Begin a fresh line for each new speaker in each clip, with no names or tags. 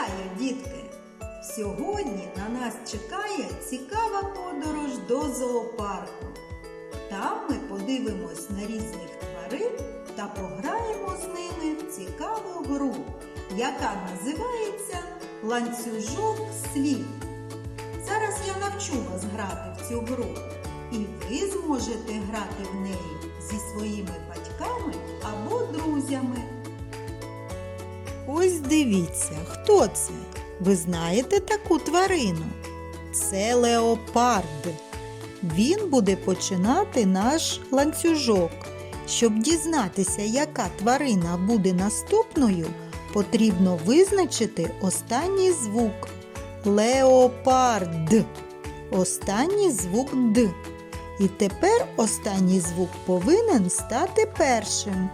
Вітаю, дітки! Сьогодні на нас чекає цікава подорож до зоопарку. Там ми подивимось на різних тварин та пограємо з ними в цікаву гру, яка називається Ланцюжок слів. Зараз я навчу вас грати в цю гру, і ви зможете грати в неї зі своїми батьками або друзями.
Ось дивіться, хто це? Ви знаєте таку тварину? Це леопард. Він буде починати наш ланцюжок. Щоб дізнатися, яка тварина буде наступною, потрібно визначити останній звук. Леопард. Останній звук Д. І тепер останній звук повинен стати першим.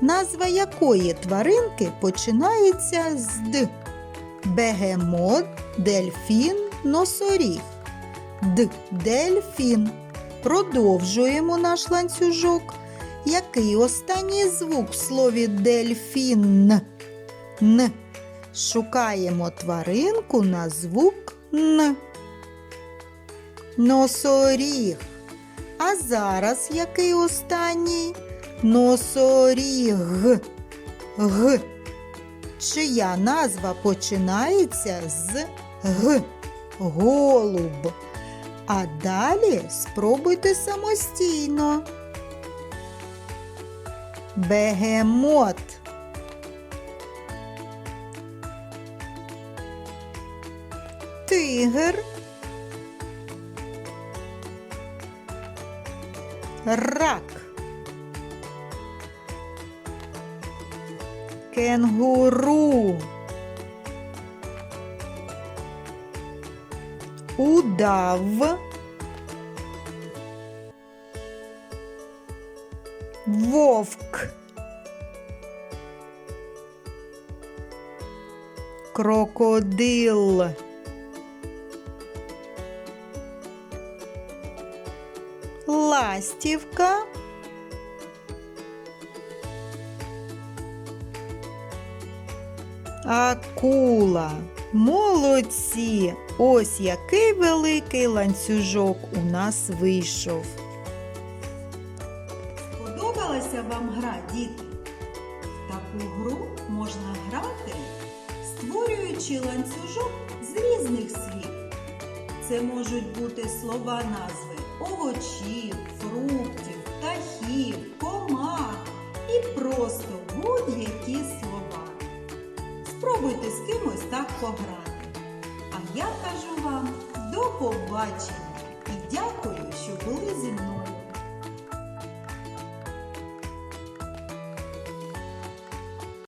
Назва якої тваринки починається з Д. Бегемот, дельфін, носоріг. Д. Дельфін. Продовжуємо наш ланцюжок. Який останній звук в слові дельфін? Н. Шукаємо тваринку на звук Н. Носоріг. А зараз який останній? Носоріг. Г. Чия назва починається з Г. Голуб. А далі спробуйте самостійно. Бегемот. Тигр. Рак. Кенгуру. Удав. Вовк. Крокодил. Ластівка. Акула. Молодці! Ось який великий ланцюжок у нас вийшов.
Сподобалася вам гра, діти? Таку гру можна грати, створюючи ланцюжок з різних слів. Це можуть бути слова назви овочів, фруктів, птахів, Спробуйте з кимось так пограти. А я кажу вам до побачення і дякую, що були.